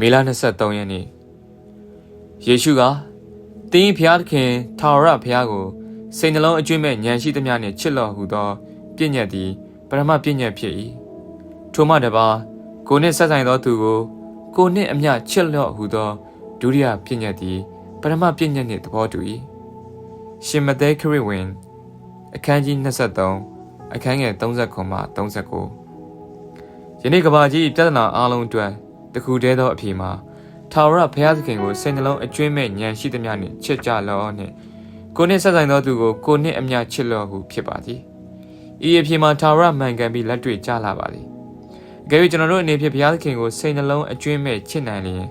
မေလ23ရက်နေ့ယေရှုကတင်းဖျားသခင်ထာဝရဘုရားကိုစိတ်နှလုံးအကျွင့်မဲ့ဉာဏ်ရှိသမျှနှင့်ချစ်တော်ဟူသောပြည့်ညတ်သည်ပရမပြည့်ညတ်ဖြစ်၏ထိုမှတပါကိုနှင့်ဆက်ဆိုင်သောသူကိုကိုနှင့်အမျှချစ်လျော့ဟူသောဒုတိယပြည့်ညတ်သည်ပရမပြည့်ညတ်နှင့်သဘောတူ၏ရှင်မသက်ခရစ်ဝင်အခန်းကြီး23အခန်းငယ်39မှ39ယနေ့ကဘာကြီးပြဿနာအလုံးအတွက် တခုတည်းသောအဖြေမှာထာဝရဘုရားသခင်ကိုစိတ်နှလုံးအကျွင့်မဲ့ဉာဏ်ရှိသမျှနှင့်ချစ်ကြလောနှင့်ကိုနှင့်ဆက်ဆိုင်သောသူကိုကိုနှင့်အမျှချစ်လောဟုဖြစ်ပါသည်ဤအဖြေမှာထာဝရမှန်ကန်ပြီးလက်တွေ့ကြလာပါသည်အကယ်၍ကျွန်တော်တို့အနေဖြင့်ဘုရားသခင်ကိုစိတ်နှလုံးအကျွင့်မဲ့ချစ်နိုင်လျင်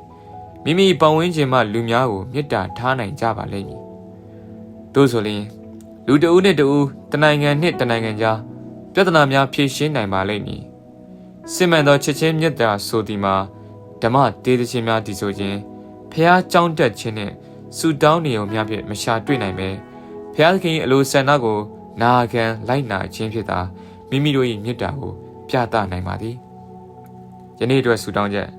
မိမိပတ်ဝန်းကျင်မှလူများကိုမေတ္တာထားနိုင်ကြပါလိမ့်မည်သို့ဆိုလျှင်လူတဦးနှင့်တဦးတနိုင်ငံနှင့်တနိုင်ငံကြားပြဿနာများဖြေရှင်းနိုင်ပါလိမ့်မည်စစ်မှန်သောချစ်ချင်းမေတ္တာဆိုသည်မှာ ဓမ္မတေးသခြင်းများတည်ဆိုခြင်းဖះကြောင်းတက်ခြင်းနှင့်ဆူတောင်းနေုံများဖြင့်မရှာတွေ့နိုင်ပဲဖះသခင်၏အလိုဆန္ဒကိုနာခံလိုက်နာခြင်းဖြစ်သာမိမိတို့၏မေတ္တာကိုပြသနိုင်ပါသည်ယနေ့အတွက်ဆူတောင်းချက်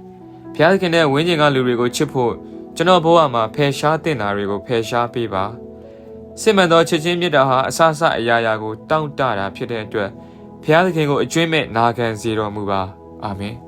ဖះသခင်ရဲ့ဝိညာဉ်ကလူတွေကိုချစ်ဖို့ကျွန်တော်ဘဝမှာဖယ်ရှားတင်တာတွေကိုဖယ်ရှားပေးပါစစ်မှန်သောချစ်ချင်းမေတ္တာဟာအဆအဆအရာရာကိုတောင့်တတာဖြစ်တဲ့အတွက်ဖះသခင်ကိုအကျွင့်မဲ့နာခံစေတော်မူပါအာမင်